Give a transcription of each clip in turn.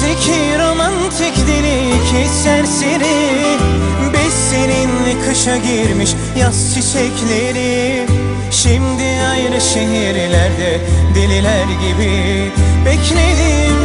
Zeki romantik deli iki serseri. Biz seninle kışa girmiş yaz çiçekleri. Şimdi ayrı şehirlerde deliler gibi. Bekledim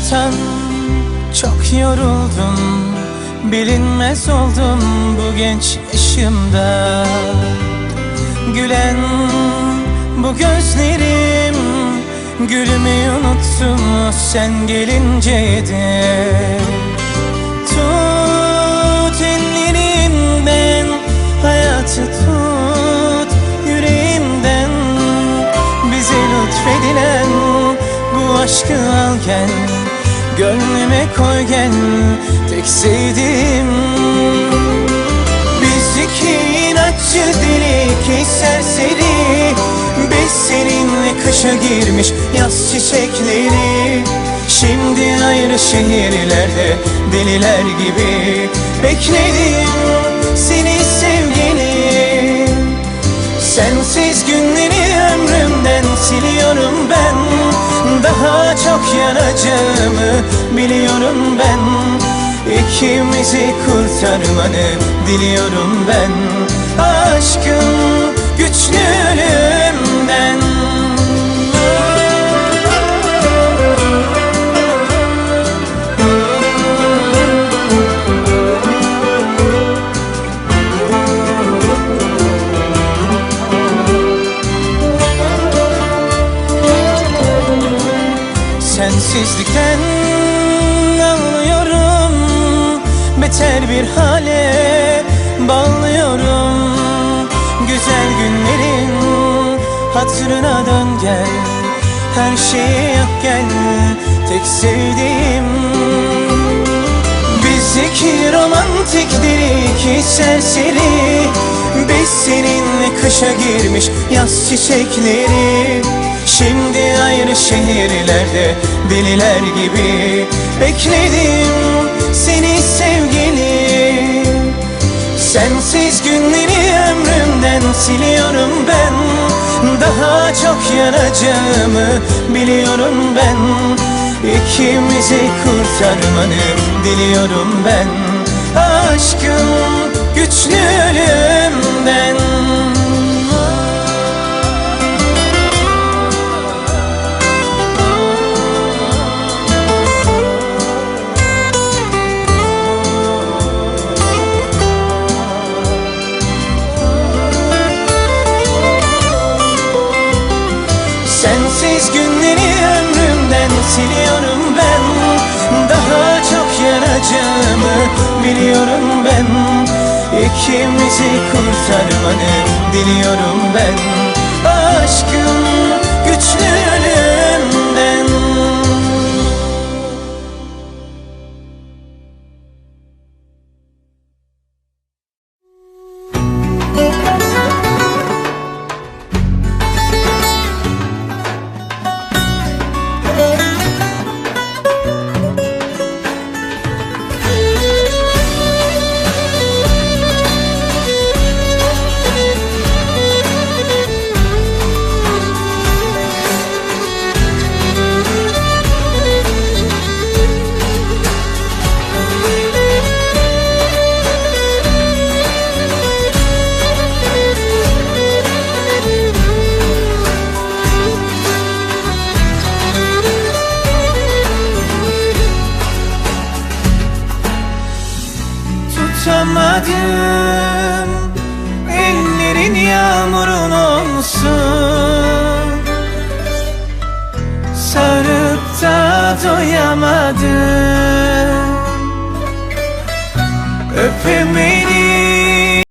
Hayattan çok yoruldum Bilinmez oldum bu genç yaşımda. Gülen bu gözlerim Gülmeyi unuttum sen gelince de Tut ellerimden Hayatı tut yüreğimden. Bize lütfedilen bu aşkı al gel Gönlüme koy gel tek sevdiğim. Biz iki inatçı deli iki serseri Biz seninle kışa girmiş yaz çiçekleri. Şimdi ayrı şehirlerde deliler gibi. Bekledim seni sevgilim. Sensiz günleri çok yanacağımı biliyorum ben. İkimizi kurtarmanı diliyorum ben. Aşkım güçlü Sensizlikten anlıyorum Beter bir hale bağlıyorum. Güzel günlerin hatırına dön gel. Her şeyi yap gel. Tek sevdiğim Biz iki romantik deli iki serseri. Biz seninle kışa girmiş yaz çiçekleri Şimdi ayrı şehirlerde deliler gibi Bekledim seni sevgilim. Sensiz günleri ömrümden siliyorum ben. Daha çok yanacağımı biliyorum ben. İkimizi kurtarmanı diliyorum ben. Aşkım güçlü ölümden biliyorum ben İkimizi kurtarmanı diliyorum ben. Aşkım güçlü Tutamadım Ellerin yağmurun olsun. Sarıp da doyamadım. Öpemeyi